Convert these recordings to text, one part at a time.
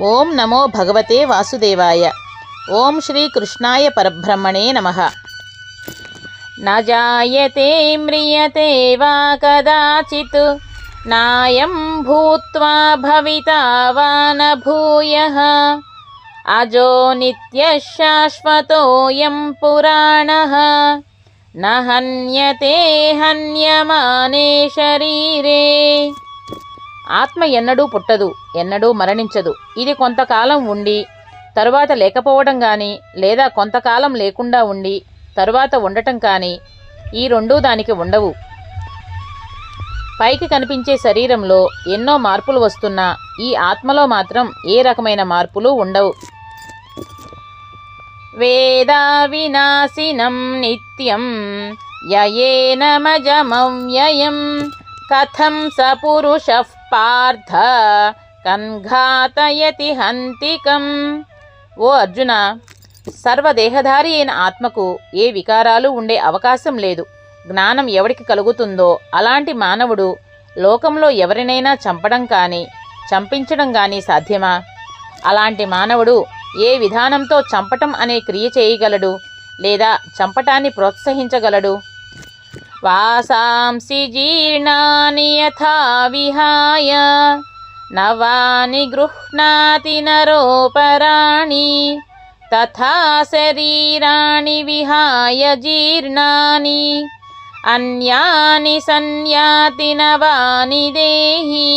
ॐ नमो भगवते वासुदेवाय। ॐ श्रीकृष्णाय परब्रह्मणे नमः। न जायते म्रियते वा कदाचित् नायं भूत्वा भविता वा न भूयः। अजो नित्यः शाश्वतोऽयं पुराणः। न हन्यते हन्यमाने शरीरे। ఆత్మ ఎన్నడూ పుట్టదు ఎన్నడూ మరణించదు. ఇది కొంతకాలం ఉండి తరువాత లేకపోవడం కానీ లేదా కొంతకాలం లేకుండా ఉండి తరువాత ఉండటం కానీ ఈ రెండూ దానికి ఉండవు. పైకి కనిపించే శరీరంలో ఎన్నో మార్పులు వస్తున్నా ఈ ఆత్మలో మాత్రం ఏ రకమైన మార్పులు ఉండవు. వేదా వినాశినం నిత్యం యయేనమజమవ్యయం కథం స పురుష పార్థ కన్ఘాతయతి హంతికం. ఓ అర్జున సర్వదేహధారి అయిన ఆత్మకు ఏ వికారాలు ఉండే అవకాశం లేదు. జ్ఞానం ఎవడికి కలుగుతుందో అలాంటి మానవుడు లోకంలో ఎవరినైనా చంపడం కానీ చంపించడం కానీ సాధ్యమా? అలాంటి మానవుడు ఏ విధానంతో చంపటం అనే క్రియ చేయగలడు లేదా చంపటాన్ని ప్రోత్సహించగలడు? వాసాంసి జీర్ణాని యథా విహాయ నవాని గృహ్ణాతి నరోపరాణి తథా శరీరాణి విహాయ జీర్ణాని అన్యాని సన్యాతి నవాని దేహి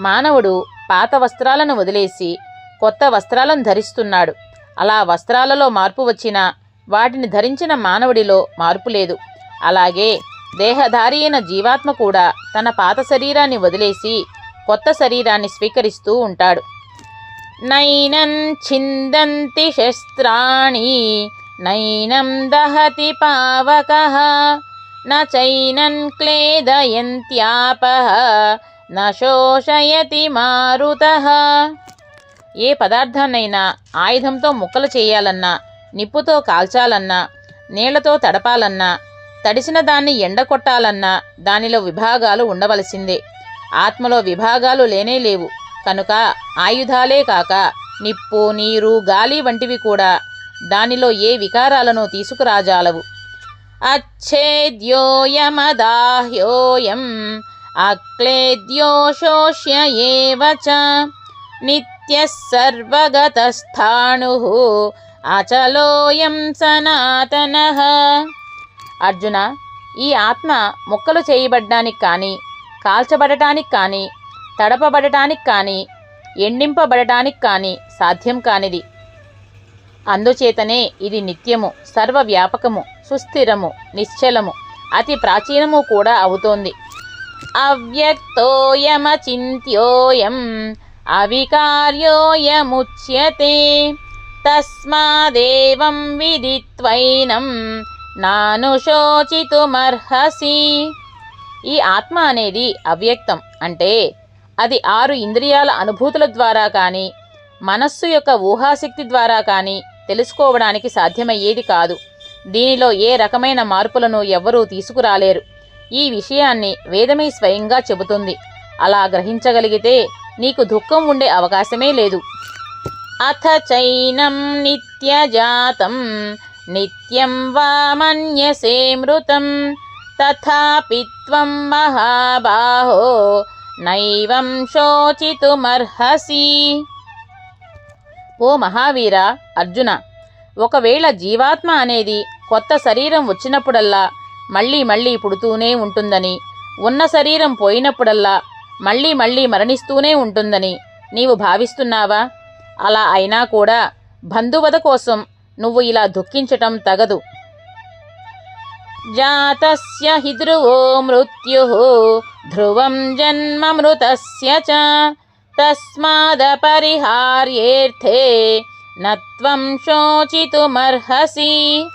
మానవుడు పాత వస్త్రాలను వదిలేసి కొత్త వస్త్రాలను ధరిస్తున్నాడు. అలా వస్త్రాలలో మార్పు వచ్చినా వాటిని ధరించిన మానవుడిలో మార్పు లేదు. అలాగే దేహధారి అయిన జీవాత్మ కూడా తన పాత శరీరాన్ని వదిలేసి కొత్త శరీరాన్ని స్వీకరిస్తూ ఉంటాడు. నైనం ఛిందంతి శస్త్రాణి నైనం దహతి పావక నైనం క్లేదయంత్యాప నోషయతి మారుత. ఏ పదార్థాన్నైనా ఆయుధంతో ముక్కలు చేయాలన్నా నిప్పుతో కాల్చాలన్నా నీళ్ళతో తడపాలన్నా తడిసిన దాన్ని ఎండ కొట్టాలన్నా దానిలో విభాగాలు ఉండవలసిందే. ఆత్మలో విభాగాలు లేనే లేవు. కనుక ఆయుధాలే కాక నిప్పు నీరు గాలి వంటివి కూడా దానిలో ఏ వికారాలను తీసుకురాజాలవు. అచ్చేద్యోయమదాహ్యోయం అక్లేద్యోషోష్య ఏవచ నిత్య నిత్యः అచలోయం సనాతన. అర్జున ఈ ఆత్మ ముక్కలు చేయబడ్డానికి కానీ కాల్చబడటానికి కానీ తడపబడటానికి కానీ ఎండింపబడటానికి కానీ సాధ్యం కానిది. అందుచేతనే ఇది నిత్యము సర్వవ్యాపకము సుస్థిరము నిశ్చలము అతి ప్రాచీనము కూడా అవుతోంది. అవ్యక్తోయమచింత్యోయం అవికార్యోయముచ్యతే. తస్మాదేవం విదిత్వైనం నానుశోచితుమర్హసి ఈ ఆత్మ అనేది అవ్యక్తం అంటే అది ఆరు ఇంద్రియాల అనుభూతుల ద్వారా కానీ మనస్సు యొక్క ఊహాశక్తి ద్వారా కానీ తెలుసుకోవడానికి సాధ్యమయ్యేది కాదు. దీనిలో ఏ రకమైన మార్పులను ఎవ్వరూ తీసుకురాలేరు. ఈ విషయాన్ని వేదమే స్వయంగా చెబుతుంది. అలా గ్రహించగలిగితే నీకు దుఃఖం ఉండే అవకాశమే లేదు. అథ చైనం నిత్యజాతం నిత్యం వా మన్యసే మృతం. తథాపి త్వం మహాబాహో నైవం శోచితుమర్హసి. ఓ మహావీర అర్జున ఒకవేళ జీవాత్మ అనేది కొత్త శరీరం వచ్చినప్పుడల్లా మళ్ళీ మళ్ళీ పుడుతూనే ఉంటుందని ఉన్న శరీరం పోయినప్పుడల్లా మళ్ళీ మళ్ళీ మరణిస్తూనే ఉంటుందని నీవు భావిస్తున్నావా? అలా అయినా కూడా బంధువద కోసం నువ్వు ఇలా దుఃఖించటం తగదు. జాతస్య హి ధ్రువో మృత్యు ధ్రువం జన్మ మృతస్య చ తస్మాదపరిహార్యేర్థే నత్వం శోచితుమర్హసి.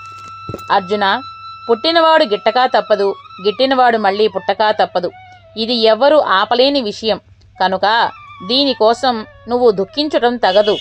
అర్జున పుట్టినవాడు గిట్టకా తప్పదు గిట్టినవాడు మళ్ళీ పుట్టకా తప్పదు. ఇది ఎవరు ఆపలేని విషయం. కనుక దీనికోసం నువ్వు దుఃఖించటం తగదు.